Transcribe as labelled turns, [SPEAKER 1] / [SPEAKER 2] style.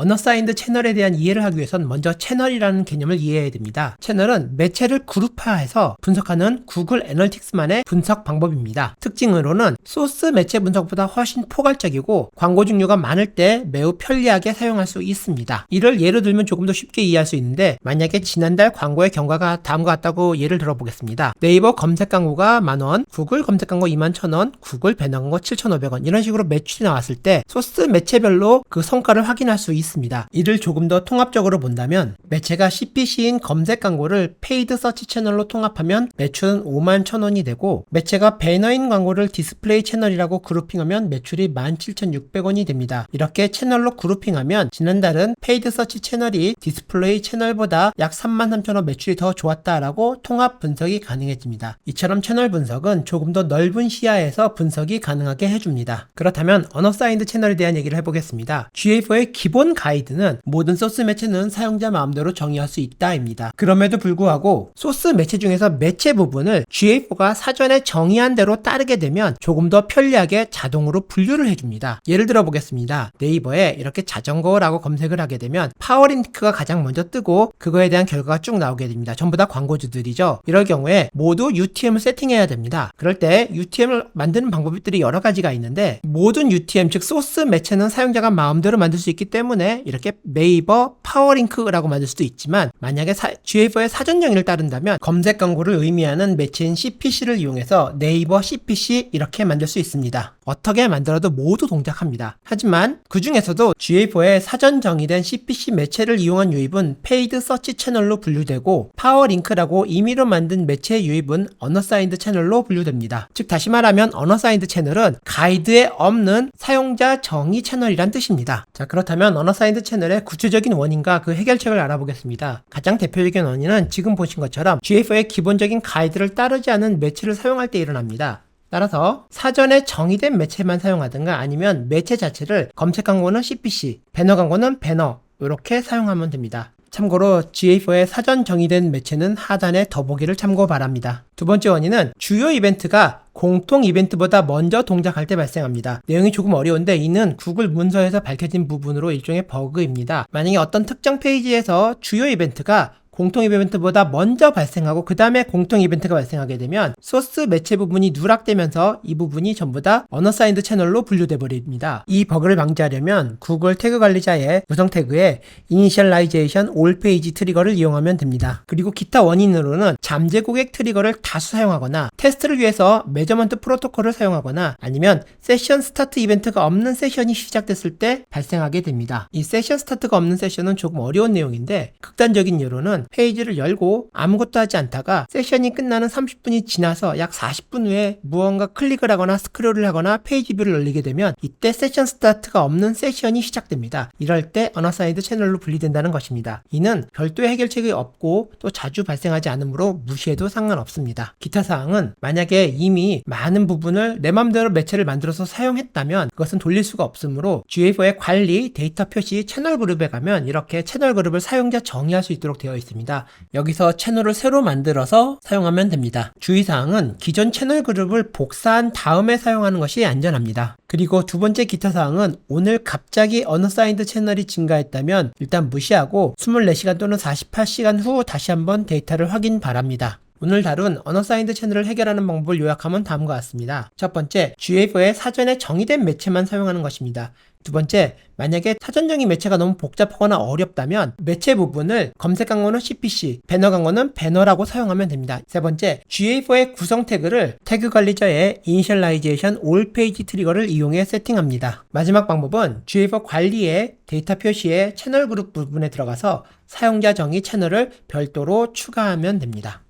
[SPEAKER 1] 언어사인드 채널에 대한 이해를 하기 위해선 먼저 채널이라는 개념을 이해해야 됩니다. 채널은 매체를 그룹화해서 분석하는 구글 애널틱스만의 분석 방법입니다. 특징으로는 소스 매체 분석보다 훨씬 포괄적이고 광고 종류가 많을 때 매우 편리하게 사용할 수 있습니다. 이를 예로 들면 조금 더 쉽게 이해할 수 있는데 만약에 지난달 광고의 경과가 다음과 같다고 예를 들어보겠습니다. 네이버 검색 광고가 만원, 구글 검색 광고 2만 1천원, 구글 배너 광고 7,500원 이런 식으로 매출이 나왔을 때 소스 매체별로 그 성과를 확인할 수 있습니다. 이를 조금 더 통합적으로 본다면 매체가 CPC인 검색 광고를 페이드 서치 채널로 통합하면 매출은 5만 1천원이 되고 매체가 배너인 광고를 디스플레이 채널이라고 그룹핑하면 매출이 17,600원이 됩니다. 이렇게 채널로 그룹핑하면 지난달은 페이드 서치 채널이 디스플레이 채널보다 약 33,000원 매출이 더 좋았다라고 통합 분석이 가능해집니다. 이처럼 채널 분석은 조금 더 넓은 시야에서 분석이 가능하게 해줍니다. 그렇다면 언어사인드 채널에 대한 얘기를 해보겠습니다. GA4의 기본 가이드는 모든 소스 매체는 사용자 마음대로 정의할 수 있다입니다. 그럼에도 불구하고 소스 매체 중에서 매체 부분을 GA4가 사전에 정의한 대로 따르게 되면 조금 더 편리하게 자동으로 분류를 해줍니다. 예를 들어 보겠습니다. 네이버에 이렇게 자전거라고 검색을 하게 되면 파워링크가 가장 먼저 뜨고 그거에 대한 결과가 쭉 나오게 됩니다. 전부 다 광고주들이죠. 이럴 경우에 모두 UTM을 세팅해야 됩니다. 그럴 때 UTM을 만드는 방법들이 여러 가지가 있는데 모든 UTM 즉 소스 매체는 사용자가 마음대로 만들 수 있기 때문에 이렇게 네이버 파워링크라고 만들 수도 있지만 만약에 GA4의 사전 정의를 따른다면 검색 광고를 의미하는 매체인 CPC를 이용해서 네이버 CPC 이렇게 만들 수 있습니다. 어떻게 만들어도 모두 동작합니다. 하지만 그 중에서도 GA4의 사전 정의된 CPC 매체를 이용한 유입은 페이드 서치 채널로 분류되고 파워링크라고 임의로 만든 매체 유입은 언어사인드 채널로 분류됩니다. 즉 다시 말하면 언어사인드 채널은 가이드에 없는 사용자 정의 채널이란 뜻입니다. 자 그렇다면 언어 사인드 채널의 구체적인 원인과 그 해결책을 알아보겠습니다. 가장 대표적인 원인은 지금 보신 것처럼 GA4의 기본적인 가이드를 따르지 않은 매체를 사용할 때 일어납니다. 따라서 사전에 정의된 매체만 사용하든가 아니면 매체 자체를 검색 광고는 CPC, 배너 광고는 배너 이렇게 사용하면 됩니다. 참고로 GA4의 사전 정의된 매체는 하단의 더보기를 참고 바랍니다. 두 번째 원인은 주요 이벤트가 공통 이벤트보다 먼저 동작할 때 발생합니다. 내용이 조금 어려운데 이는 구글 문서에서 밝혀진 부분으로 일종의 버그입니다. 만약에 어떤 특정 페이지에서 주요 이벤트가 공통 이벤트보다 먼저 발생하고 그 다음에 공통 이벤트가 발생하게 되면 소스 매체 부분이 누락되면서 이 부분이 전부 다 언어사인드 채널로 분류돼 버립니다. 이 버그를 방지하려면 구글 태그 관리자의 구성 태그에 이니셜라이제이션 올 페이지 트리거를 이용하면 됩니다. 그리고 기타 원인으로는 잠재 고객 트리거를 다수 사용하거나 테스트를 위해서 매저먼트 프로토콜을 사용하거나 아니면 세션 스타트 이벤트가 없는 세션이 시작됐을 때 발생하게 됩니다. 이 세션 스타트가 없는 세션은 조금 어려운 내용인데 극단적인 예로는 페이지를 열고 아무것도 하지 않다가 세션이 끝나는 30분이 지나서 약 40분 후에 무언가 클릭을 하거나 스크롤을 하거나 페이지 뷰를 열리게 되면 이때 세션 스타트가 없는 세션이 시작됩니다. 이럴 때 언어사이드 채널로 분리된다는 것입니다. 이는 별도의 해결책이 없고 또 자주 발생하지 않으므로 무시해도 상관없습니다. 기타 사항은 만약에 이미 많은 부분을 내 맘대로 매체를 만들어서 사용했다면 그것은 돌릴 수가 없으므로 GA4의 관리, 데이터 표시, 채널 그룹에 가면 이렇게 채널 그룹을 사용자 정의할 수 있도록 되어 있습니다. 있습니다. 여기서 채널을 새로 만들어서 사용하면 됩니다. 주의사항은 기존 채널 그룹을 복사한 다음에 사용하는 것이 안전합니다. 그리고 두 번째 기타 사항은 오늘 갑자기 언어사인드 채널이 증가했다면 일단 무시하고 24시간 또는 48시간 후 다시 한번 데이터를 확인 바랍니다. 오늘 다룬 언어사인드 채널을 해결하는 방법을 요약하면 다음과 같습니다. 첫 번째, GA4의 사전에 정의된 매체만 사용하는 것입니다. 두 번째, 만약에 사전정의 매체가 너무 복잡하거나 어렵다면 매체 부분을 검색 광고는 CPC, 배너 광고는 배너라고 사용하면 됩니다. 세 번째, GA4의 구성 태그를 태그 관리자의 Initialization All Page 트리거를 이용해 세팅합니다. 마지막 방법은 GA4 관리의 데이터 표시의 채널 그룹 부분에 들어가서 사용자 정의 채널을 별도로 추가하면 됩니다.